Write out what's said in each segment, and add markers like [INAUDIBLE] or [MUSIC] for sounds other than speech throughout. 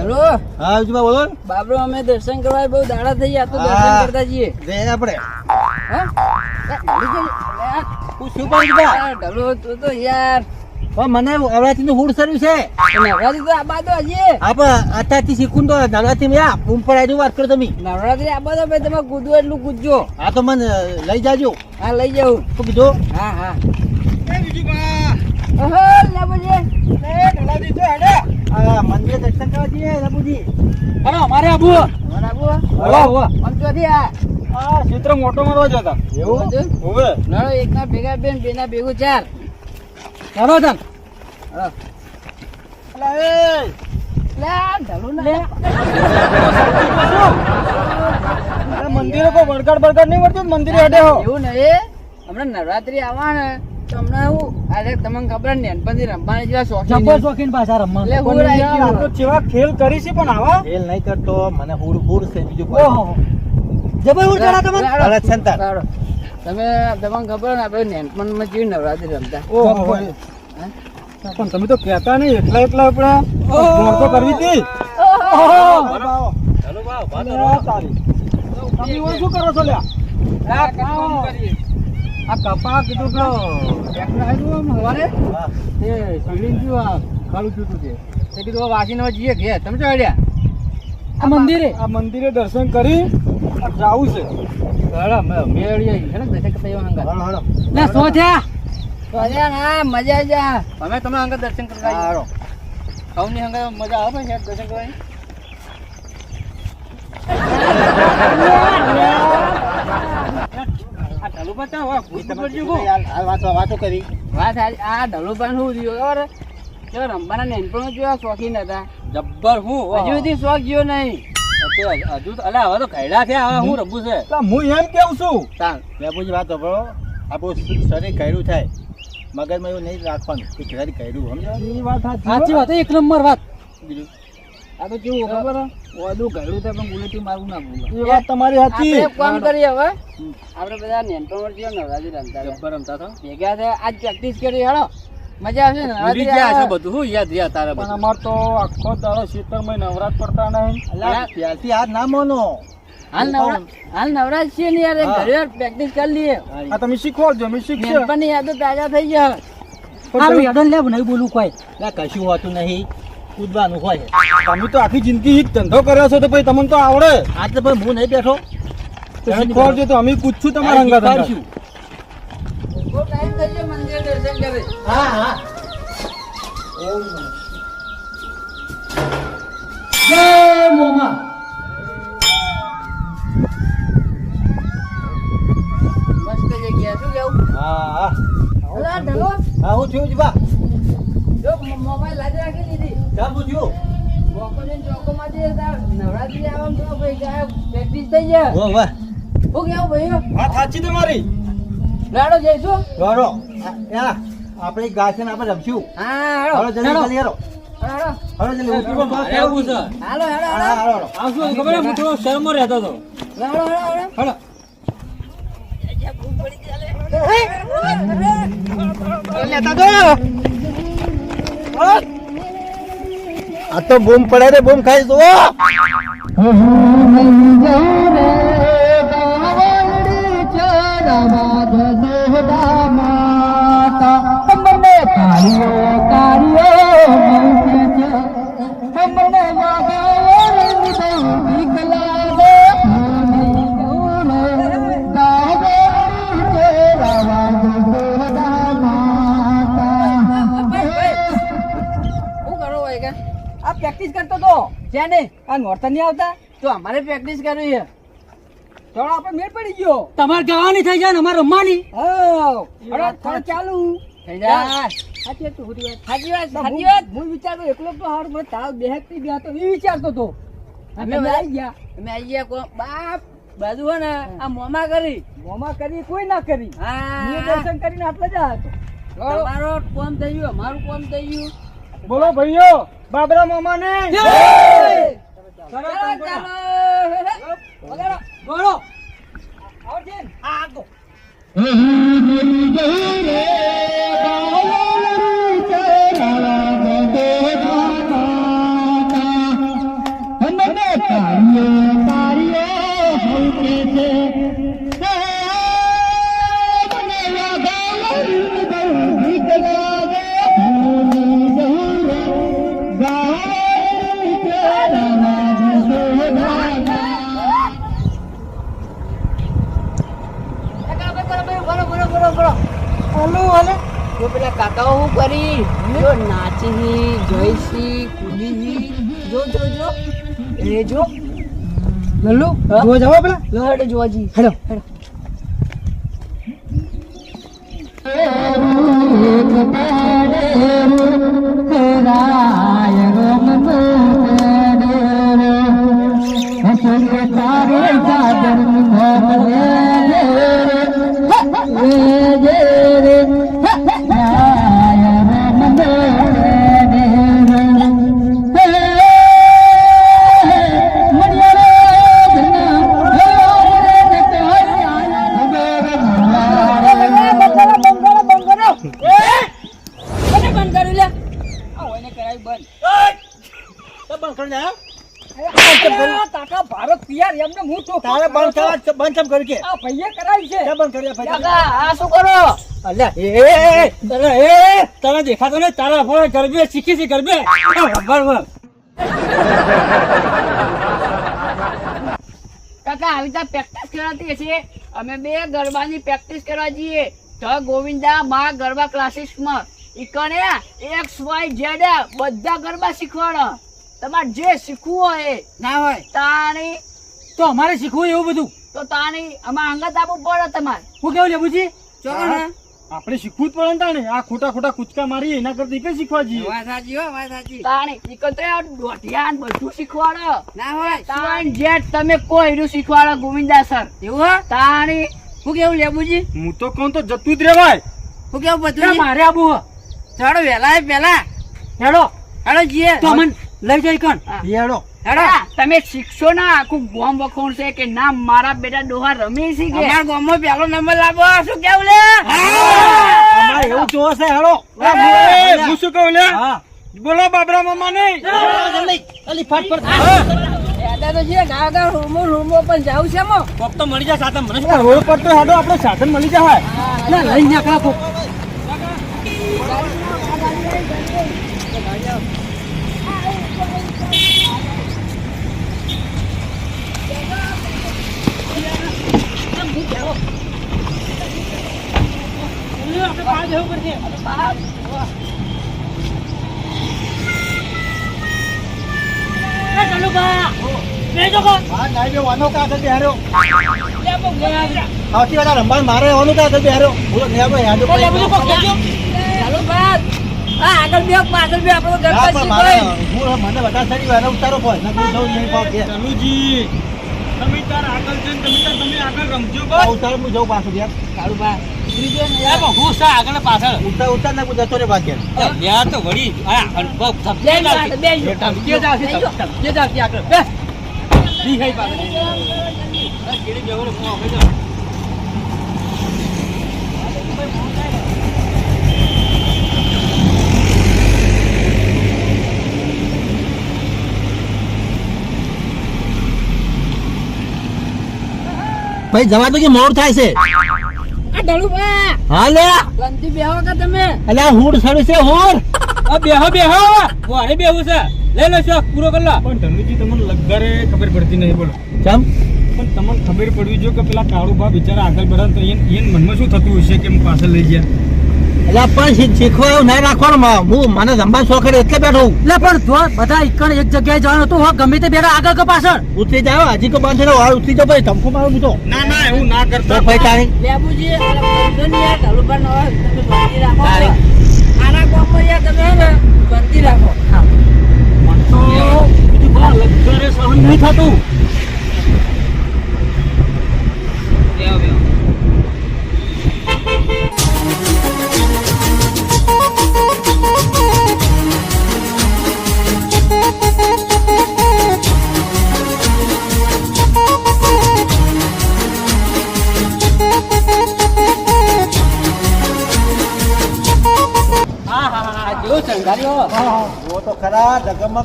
Hello. હા વિજુભા બોલો. બાબરો અમે દર્શન કરવા બહુ દાડા થઈ ગયા તો દર્શન કરતા જઈએ. જઈએ આપણે. હું. લે, પૂછ્યું પણ ઢાલો તો યાર. પણ મને અવરાતી નું સર્વિસ છે. નવરાત્રી તો આબા તો હજી આપણે અત્યારથી શીખું તો નવરાત્રી માં પૂમ પર આવી વાત કરો તમે. નવરાત્રી આબા તો ભાઈ તમે કૂદવું એટલું કૂદજો. આ તો મને લઈ જાજો. હા લઈ જાઉં. શું કીધું? હા હા. ઓહો, લાબુજી. આ મંદિરે દર્શન કરવા જઈએ બાપુજી અમારે આબુ બરાબર હલો હલો પંચોથી આ. આ ક્ષેત્ર મોટો મારવા જતા એવું હતું? હોવે. નળો એકના ભેગા બેન બેના ભેગું ચાર ચાલો તન હા. અલા, એ! લે, આ ઢાલું મંદિરે કોઈ વળગાડ બળગાડ નહીં મળતું? મંદિરે હેડે હો. એવું નહીં. હમણાં નવરાત્રી આવવા ને તો અરે તમને ખબર ને નાનપણથી રમવાની જેવા શોખીન જબ્બર શોખીન પાછા રમવા. એટલે હું ચેવા ખેલ કરી છે પણ આવા? ખેલ નહીં કરતો મને હુડ હુડ છે બીજું ઓહો. જબર તમને? અરે. તમે તમને ખબર ને આપણે નેનપણમાં જેવી નવરાત્રી રમતા. ઓહો પણ તમે તો કહેતા નહીં એટલા એટલા આપણા તો કરવી હતી અરે તારી. તમે એવું શું કરો છો લ્યા? આ કામ કરીએ. આ કપા કીધું પેલો ટ્રેક્ટર આવ્યું આમ સવારે તે સીડીને ગયું આ ખાલું જૂતું છે તે? કીધું વાસીને જઈએ ઘે તમે ચો આ મંદિરે? આ મંદિરે દર્શન કરી જાવું છે. હળા મેં આવી છે ને દર્શન કરતા એવા હંગા હાલો. લે સો થયા? અલ્યા ના મજા જા અમે તમે હંગા દર્શન કરતા હા, હાલો. સૌની હંગાત મજા આવે છે દર્શન કરવાની? [LAUGHS] યાર, આ વાતો વાતો કરી. વાત. આ ઢલુભાન શું થયું ખબર? જો રમવાના નેનપણમાં જેવા શોખીન હતા. જબ્બર હું હજુ સુધી શોખ ગયો નહીં. હજુ તો અલા હવે તો ઘયડા થયા હવે હું રમવું છે? હું એમ કેવું છું? તાણ બાપુજી વાત સાંભળો આપણું શરીર કયરું થાય. મગજમાં એવું નહીં રાખવાનું કે શરીર કયરું સમજો વાત સાચી વાત એક નંબર વાત. બીજું? આ તો કેવું ખબર? ઓદું ગળ્યું થાય પણ બુલેટી મારવું ના ભૂલે. એ વાત તમારી સાચી. આપણે કામ કરીએ હવે. આપણે બધા રમતા. રમતા ભેગા થયા. આજ પ્રેક્ટિસ કરી હેડો. મજા આવશે ને ગયા છે. બધું શું યાદ રહ્યા તારે પણ અમાર તો આખો દાડો શીતળમય નવરાત પડતા નહીં. અલા, ત્યારથી હાથ ના માનો. હાલ નવરા હાલ નવરાજ છીએ ને યાર ઘરે પ્રેક્ટિસ કરી લઈએ. આ તમે શીખવાડજો મેં શીખશે યાદો તાજા થઈ જાય નહીં બોલું કોઈ. કશું હોતું નહીં. કૂદવાનું હોય. તમે તો આખી જિંદગી ધંધો કર્યો છો તો પછી તમને તો આવડે. આ તો ભાઈ હું નહીં બેઠો. શીખવાડજો તો અમે કૂદશું તમારા અંગા મંદિર દર્શન કરે. હા હા. જય મોમા મસ્ત જગ્યા શું કેવું? હા હા. હા હું થયું જ જો મ- મોબાઈલ લાજે રાખી દીધી ક્યાં પૂછ્યું નવરાત્રી આવે તો ભાઈ જાય પ્રેક્ટિસ થઈ જાય હો વાહ. હું કેવું ભાઈ વાત સાચી તમારી લાડો જઈશું? યા આપણે ગાય છે ને આપણે રમશું હા હાલો. હેડો જલ્દી જલ્દી હાલો. હેડો હાલો. જલ્દી ઉતરી પડ, બસ આવું છે હાલો હા, હાલો, હાલો. આ શું ખબર હે? હું થોડો શરમો રહેતો હતો. હાલો હાલો હેડો હલો. આ તો બૂમ પડે રે બૂમ ખાઈ દો શું પ્રેક્ટિસ કરતો તો. જ્યાં આ નોર્થ નહીં આવતા. તો અમારે પ્રેક્ટિસ કરવી છે. થોડો આપણે મેળ પડી ગયો. તમારે ગાવાની થઈ જાય ને અમારે રમવાની. હા થોડું ચાલુ. થઈ જાય. સાચી વાત તો સાચી વાત સાચી વાત. હું વિચારતો એકલો તો હાર મને તાવ બેહકતી બે તો એ વિચારતો તો. અમે આવી ગયા. અમે આવી ગયા કો બાપ બાજુ હે ને આ મોમા કરી. મોમા કરી કોઈ ના કરી. હા. દર્શન કરીને આપણે જા તમારો કોમ થઈ ગયું અમારું કોમ થઈ ગયું. બોલો ભાઈઓ. બાબરા મામા ને. ચાલો. ચાલો પકડો. Hello hello. જો પેલા કાકાઓ હું કરી જો નાચી જયસી કુદી જો જો જો. એ જો. લલ્લુ જો જાવ પેલા. લો હેડો જોજી હેડો. હેડો. रा બંધ કેમ કર્યું કે? આ ભાઈએ કરાવી છે. કેમ બંધ કર્યું ભાઈ આ શું કરો? અલ્યા એ એ, એ, તને દેખાતો ને તારા ફોન ગરબે શીખી છે ગરબે. બરાબર કાકા આવી રીતે પ્રેક્ટિસ કરાતી છે અમે બે ગરબાની પ્રેક્ટિસ કરવા જઈએ. તો ગોવિંદા માં ગરબા ક્લાસીસમાં ઈકણે એક્સ વાય ઝેડ બધા ગરબા શીખવાડો તમારે જે શીખવું હોય. ના હોય. તાણી તો અમારે શીખવું એવું બધું. તો તાણી અમારે અંગત આપવું પડે તમારે. હું કેવું લેબુજી ચોકો આપણે શીખવું જ પડે ને તાણે. આ ખોટા ખોટા કૂચકા મારી એના કરતા કઈ શીખવા જઈએ? વાત સાચી હો વાત સાચી. તાણી ઈકત્રે દોઢિયા બધું શીખવાડો? ના હોય. તાણ જેટ તમે કોઈ એનું શીખવાડો ગોવિંદા સર? એવું તાણી હું કેવું લેબુજી હું તો કહું તો જતું જ રેવાય હું કેવું બધું મારે આબુ. ચાલો વેલા એ પેલા હેડો. હેડો જીએ. તો મન લઈ જાય કણ? હેડો. હેડો. તમે શીખશો ના આખું ગોમ વખોણ છે કે ના મારા બેટા ડોહા રમી છે કે? અમાર ગોમ પેલો નંબર લાવો શું કેવું લે? અમાર એવું જોવે છે હેડો. હું શું કહું લે? હા. બોલો બાબરા મામા નહીં. જલ્દી જલ્દી ફટ પર સાધન તો જાય ગા ગા રૂમો રૂમો પણ જાવ છે મો કોક તો મળી જાય સાધન મને શું રોડ પર તો હેડો આપણે સાધન મળી જાય ના લઈ નાખા વધારે મારે વાનું કા આગળ બેહાર્યો બોલો ને આપણે યાદો કરી ચાલો બાદ હા આગળ પણ ઉતારો જઉં નહીં પાછું હું સા આગળ પાછળ? ઉતાર ઉતાર ને જતો રે પાછું યાર તો વળી આ અનુભવ બે બે જાવ કે જાવ છે કે જાવ આગળ બે દી હઈ પાછળ. કેડી બેવડે હું આવે જાવ ભાઈ જવા તો કે મોડ થાય છે. આ ડળુ બા હા લે ગંદી બેહો કે તમે? એટલે હુડ સડી છે હુડ આ બેહો બેહો. વારે બેહું છે. લે લે શોખ પૂરો કર લો. પણ ધનુજી તમને લગરે ખબર પડતી નહીં બોલો. ચમ? પણ તમને ખબર પડવી જો કે પેલા કાળુભા બિચારા આગળ बढ़ा તો એન એન મનમાં શું થતું હશે કે હું પાછળ લઈ ગયા? એટલે પણ શીખવા એવું નહીં રાખવાનું માં. હું મને રમવા શોખ એટલે બેઠો એટલે પણ જો બધા એકણ એક જગ્યાએ જવાનું હતું હો ગમે તે બેડા આગળ કે પાછળ. ઉતરી જાઓ હજી તો બંધ વાળ ઉતરી જાઓ ભાઈ ધમકો મારું હું ના ના એવું ના તો ભાઈ તારી લેબુજી દુનિયા ઢલુબા નો તમે બંધી રાખો. હા આના ગામમાં યાર તમે બંધી રાખો.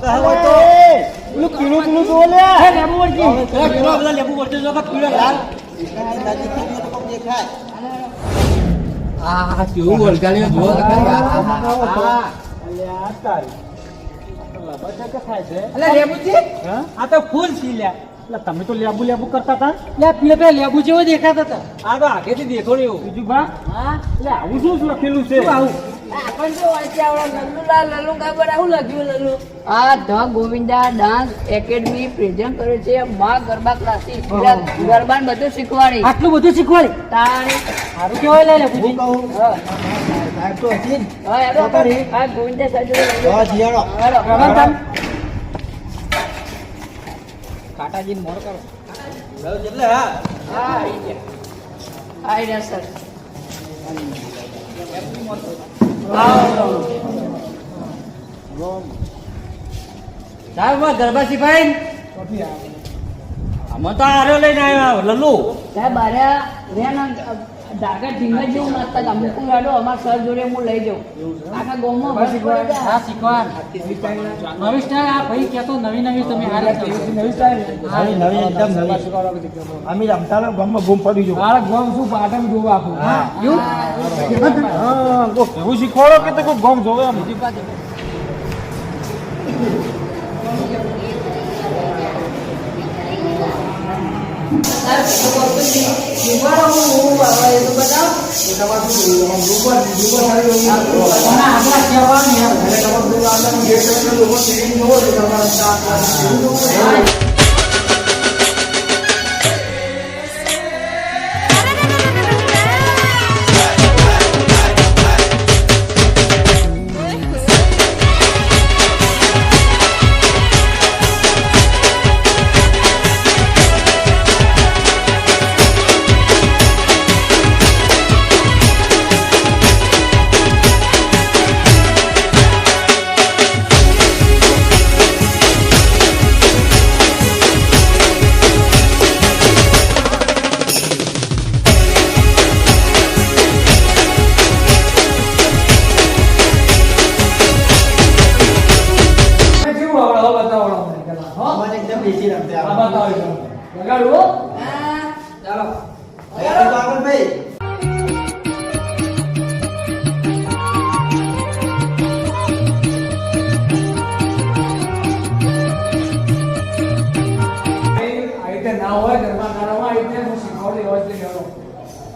પેલું પીળું પીળું તો લે. લેબુ તો- પેલા લેબુ વળતે જો કે પીળો લાલ. આ કેવું વળગાડ્યો જો આ તો ફૂલ સી લ્યા. એટલે તમે તો લેબુ લેબુ કરતા હતા? લે પેલે પેલા લેબુ જેવો દેખાતા હતા. આ તો આગેથી દેખો ને એવું બીજું બા. હા? એટલે આવું શું લખેલું છે? આવું? આ the Govinda dance academy present કરે છે માં ગરબા ક્લાસીસ ગરબા બધું શીખવાડી. આટલું બધું શીખવાડી? તાણી. સારું કેવાય લે લે હું કહું? સાહેબ તો હતી હા ગોવિંદા સાહેબ જોડે લઈ હા, જીયાડો. હેડો. રમણ તમ કાટાજીને મોર કરો. એટલે હા. હા આવી ગયા આવી રહ્યા સર. સાહેબ ગરબા શીખાય અમે તો આર્યો લઈને આવ્યા લલ્લુ સાહેબ અરે રે ડાકા ઢીંગા જેવું નાખતા હતા મૂકું હેડો અમારા સર જોડે હું લઈ જાઉં આખા ગામમાં બસ હા નવી સ્ટાઈલ આ ભાઈ કહેતો નવી નવી તમે આ નવી સ્ટાઈલ નવી નવી એકદમ નવી અમે રમતા ગામમાં ગુમ પડી ગયું મારા ગામ શું પાટણ જોવા આખું હા. હા એવું શીખવાડો કે તો કોઈ ગમ જોવે આમ અમારે એકદમ બેસી રમતા ભાઈ.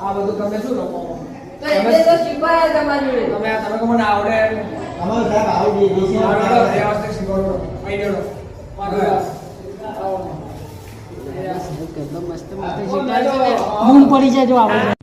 આ બધું તમે શું રમો તમે એટલે તો શીખવાડે તમારી જોડે. તમે આ તમે મને આવડે. અમારો સાહેબ આવી બેસી રમતા વ્યવસ્થિત શીખવાડો. અહીં દેડો બૂમ પડી જાય જો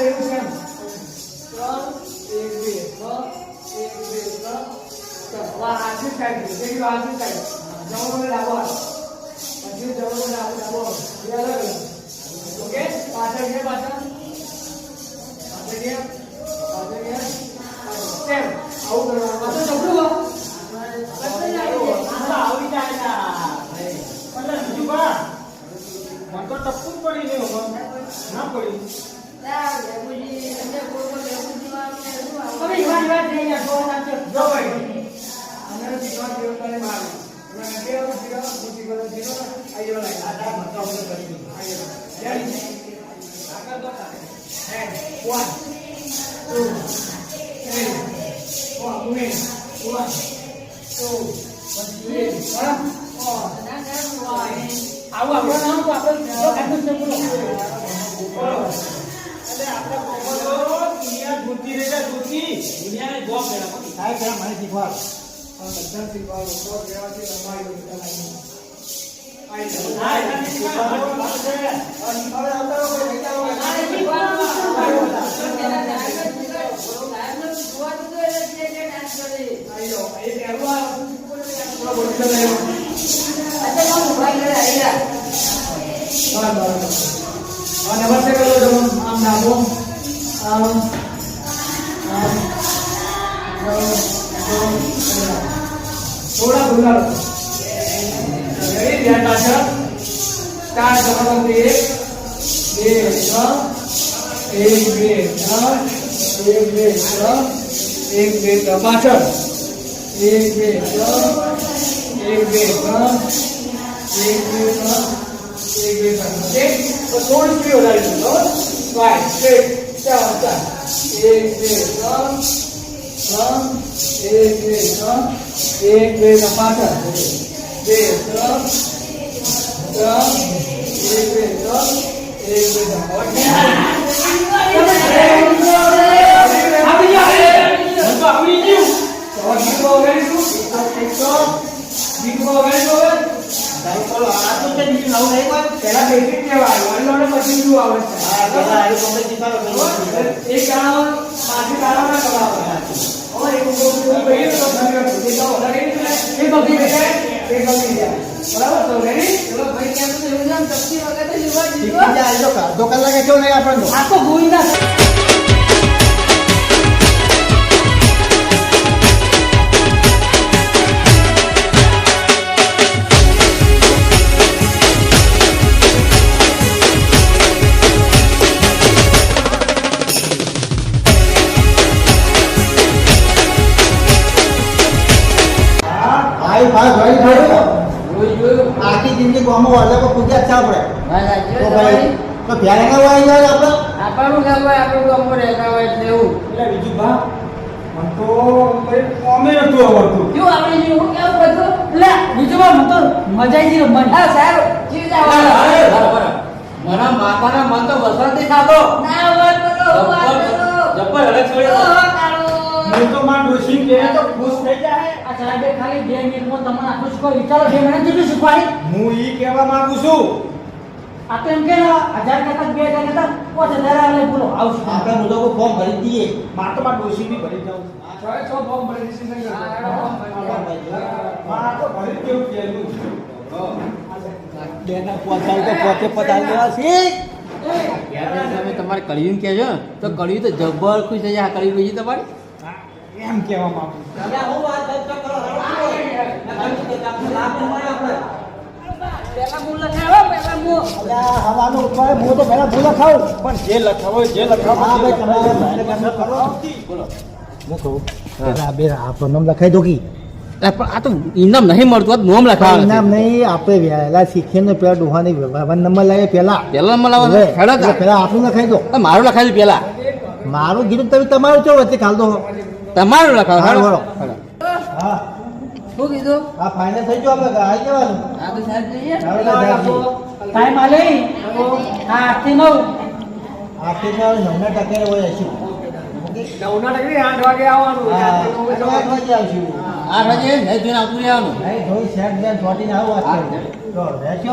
xem xem có tiền gì có tiền gì có chẳng qua hai chiếc cành thì cái loa chiếc cành đâu આવડે આવું આપણું નામ તો આપણે દુનિયા દુનિયાને મેળવવા સાહેબ પેલા મને શીખવાડ નમસ્તે કરો છો આમ ડાબો, આમ આમ, થોડા ભૂલાડો ધ્યાન પાછળ. સ્ટાર્ટ કરવાનું બે બે ત્રણ એક, બે છ એક, બે, છ, એક, બે છ પાછળ. એક, બે ત્રણ એક, બે, ત્રણ. એક, બે, ત્રણ. એક બે ત્રણ ઓકે તો થોડી સ્પીડ વધારીશું બરાબર ફાઈવ સિક્સ સેવન ચાર એક બે ત્રણ ત્રણ એક બે ત્રણ એક બે ત્રણ પાછળ બે એક બે ત્રણ એક બે ત્રણ તો. વધારે કહીએ ને, એ બગડી જાય, એ બગડી બરાબર? તો ready? ચલો ભાઈ કેમ છે? એવું. અડધો કલાકે કેવું નહીં આપણને આ તો ભૂલી ના વાલે પર પૂજ્યા છે આપણે તો ભાઈ તો ભ્યારે ના હોય જાય આપણે. આપણું ગામ હોય આપણું ગામ રહેતા હોય એટલે એવું. એટલે બીજું બા મને તો કોમે નતું આવડતું. જો આપણે જેવું કેવું બધું લે બીજું મને તો મજા આવી રમવાની હા સારું જીવ મારા માતાના મન તો વસંતી ખાતો ના વાત જબ્બર અલગ મેં તો માં કે તો ખુશ થઈ જાય. આ સાહેબે ખાલી બે મિનિટમાં તમને આટલું કોઈ વિચારો છે મને જેટલું શીખવાડી? હું ઈ કહેવા માંગુ છું. આ તો એમ કે હજાર કરતા બે હજાર કરતા પાંચ હજાર આવે બોલો આવશું. આપણે મુજબ ફોર્મ ભરી દઈએ. માં તો માં ડોસી બી ભરી જાઉં છ છ ફોર્મ ભરી દીધી નહીં માં તો ભરી બેના પોતા તો પોતે પતાવી દેવા છે. તમે તમારે કળિયું કહેજો તો કળિયું તો જબર ખુશ થઈ જાય આ કળિયું બીજી તમારી? હા, એમ કહેવા માંગુ લખાવો હવાનું હું તો પહેલા ભૂલા પણ જે લખાવો જે લખાવો લખાવો હું કહું? બે લખાઈ દો કી. પણ આ તો ઇનામ નહીં મળતું નોમ નામ લખાવાનું નહીં આપણે વહેલા શીખીને પેલા ડોહાની વન નંબર લાવીએ પેલા પેલા નંબર લાવો આપણું લખાઈ દો. મારું મારું લખાયું પેલા મારું કીધું તમે તમારું ચો વચ્ચે ખાલ દો. તમારું લખાવો હારું, હેડો. હા શું કીધું? આ ફાઇનલ થઈ ગયો આપણે આવી જવાનું તો સાહેબ જઈએ. ટાઈમ આલે. હા આઠથી નવ. આઠથી ના નવના ટકે હોય હશે નવના ટકે આઠ વાગે આવવાનું. હા આઠ વાગે આવશું. આઠ વાગે નહીં જોઈને આવતું નહીં જોઈ શેઠ બેન ચોટીને આવું વાત તો. રહેશો